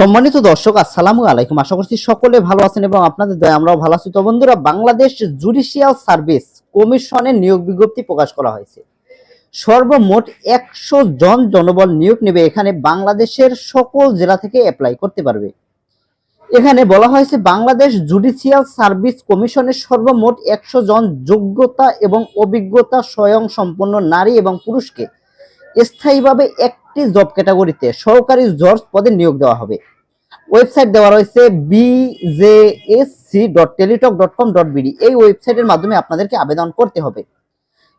সম্মানিত দর্শক, আসসালামু আলাইকুম। আশা করছি সকলে ভালো আছেন এবং আপনাদের দয়া, আমরাও ভালো আছি। তো বন্ধুরা, বাংলাদেশ জুডিশিয়াল সার্ভিস কমিশনের নিয়োগ বিজ্ঞপ্তি প্রকাশ করা হয়েছে। সর্বমোট একশো জন জনবল নিয়োগ নেবে এখানে বাংলাদেশের সকল জেলা থেকে অ্যাপ্লাই করতে পারবে। এখানে বলা হয়েছে, বাংলাদেশ জুডিশিয়াল সার্ভিস কমিশনের সর্বমোট একশো জন যোগ্যতা এবং অভিজ্ঞতা স্বয়ং সম্পন্ন নারী এবং পুরুষকে স্থায়ীভাবে একটি জব ক্যাটাগরিতে সহকারী জর্জ পদে নিয়োগ দেওয়া হবে। ওয়েবসাইট দেওয়া রয়েছে BJSC dot Teletalk dot com dot BD এই ওয়েবসাইটের মাধ্যমে আপনাদেরকে আবেদন করতে হবে।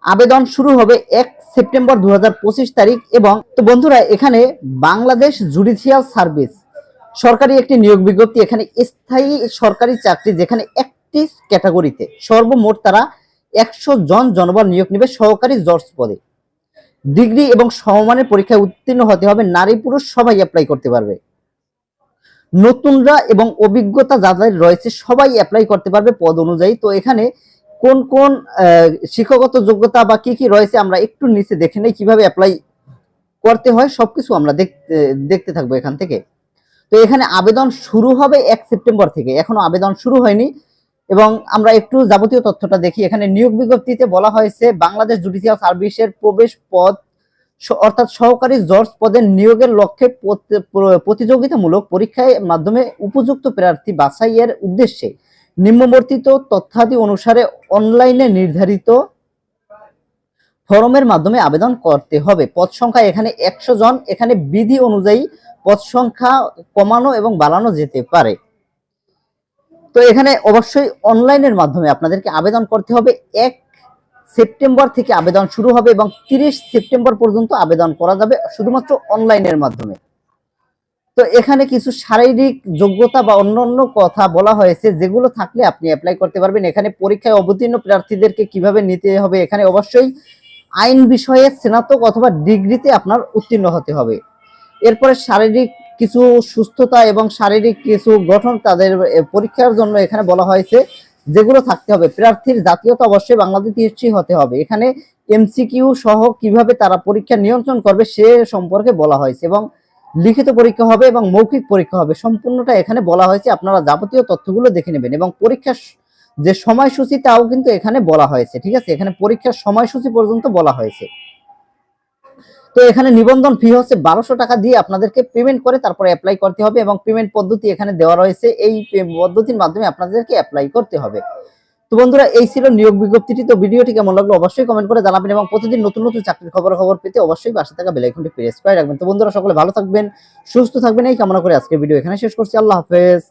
আবেদন শুরু হবে এক সেপ্টেম্বর দুহাজার পঁচিশ তারিখ এবং তো বন্ধুরা, এখানে বাংলাদেশ জুডিশিয়াল সার্ভিস সরকারি একটি নিয়োগ বিজ্ঞপ্তি, এখানে স্থায়ী সরকারি চাকরি যেখানে একটি ক্যাটাগরিতে সর্বমোট তারা একশো জন জনবল নিয়োগ নেবে সহকারী জর্জ পদে। ডিগ্রি এবং সমমানের পরীক্ষায় উত্তীর্ণ হতে হবে, নারী পুরুষ সবাই অ্যাপ্লাই করতে পারবে। নতুনরা এবং অভিজ্ঞতা যাদের রয়েছে সবাই অ্যাপ্লাই করতে পারবে পদ অনুযায়ী। তো এখানে কোন কোন শিক্ষাগত যোগ্যতা বা কি কি রয়েছে আমরা একটু নিচে দেখে নেই, কীভাবে অ্যাপ্লাই করতে হয়, সবকিছু আমরা দেখতে দেখতে থাকব এখান থেকে। তো এখানে আবেদন শুরু হবে এক সেপ্টেম্বর থেকে। এখনও আবেদন শুরু হয়নি। এবং আমরা একটু যাবতীয় তথ্যটা দেখি। এখানে নিয়োগ বিজ্ঞপ্তিতে বলা হয়েছে, বাংলাদেশ জুডিশিয়াল সার্ভিসের প্রবেশ পদ অর্থাৎ সহকারী জজ পদের নিয়োগের লক্ষ্যে প্রতিযোগিতামূলক পরীক্ষায় মাধ্যমে উপযুক্ত প্রার্থী বাছাইয়ের উদ্দেশ্যে নিম্নবর্তিত তথ্যাদি অনুসারে অনলাইনে নির্ধারিত ফরমের মাধ্যমে আবেদন করতে হবে। পদ সংখ্যা এখানে একশো জন। এখানে বিধি অনুযায়ী পদ সংখ্যা কমানো এবং বাড়ানো যেতে পারে। তো এখানে অবশ্যই অনলাইনের মাধ্যমে আপনাদেরকে আবেদন করতে হবে। এক সেপ্টেম্বর থেকে আবেদন শুরু হবে এবং তিরিশ সেপ্টেম্বর পর্যন্ত আবেদন করা যাবে শুধুমাত্র অনলাইনের মাধ্যমে। তো এখানে কিছু শারীরিক যোগ্যতা বা অন্যান্য কথা বলা হয়েছে, যেগুলো থাকলে আপনি অ্যাপ্লাই করতে পারবেন। এখানে পরীক্ষায় অবতীর্ণ প্রার্থীদেরকে কীভাবে নিতে হবে, এখানে অবশ্যই আইন বিষয়ে স্নাতক অথবা ডিগ্রিতে আপনার উত্তীর্ণ হতে হবে। এরপরে শারীরিক কিছু সুস্থতা এবং শারীরিক কিছু গঠন তাদের পরীক্ষার জন্য এখানে বলা হয়েছে, যেগুলো থাকতে হবে। প্রার্থীর জাতীয়তা অবশ্যই বাংলাদেশি হতে হবে। এখানে এমসিকিউ সহ কীভাবে তারা পরীক্ষা নিয়ন্ত্রণ করবে সে সম্পর্কে বলা হয়েছে এবং লিখিত পরীক্ষা হবে এবং মৌখিক পরীক্ষা হবে। সম্পূর্ণটা এখানে বলা হয়েছে। আপনারা যাবতীয় তথ্যগুলো দেখে নেবেন এবং পরীক্ষার যে সময়সূচি, তাও কিন্তু এখানে বলা হয়েছে। ঠিক আছে? এখানে পরীক্ষার সময়সূচি পর্যন্ত বলা হয়েছে। তো এখানে নিবন্ধন ফি হচ্ছে বারোশো টাকা দিয়ে আপনাদেরকে পেমেন্ট করে তারপরে অ্যাপ্লাই করতে হবে এবং পেমেন্ট পদ্ধতি এখানে দেওয়া রয়েছে। এই পদ্ধতির মাধ্যমে আপনাদেরকে অ্যাপ্লাই করতে হবে। তো বন্ধুরা, এই ছিল নিয়োগ বিজ্ঞপ্তিটি। তো ভিডিওটি কেমন লাগল অবশ্যই কমেন্ট করে জানাবেন এবং প্রতিদিন নতুন নতুন চাকরির খবর খবর পেতে অবশ্যই পাশে থাকা বেল আইকনটি প্রেস করে রাখবেন। তো বন্ধুরা, সকলে ভালো থাকবেন, সুস্থ থাকবেন। এই কামনা করে আজকের ভিডিও এখানে শেষ করছি। আল্লাহ হাফেজ।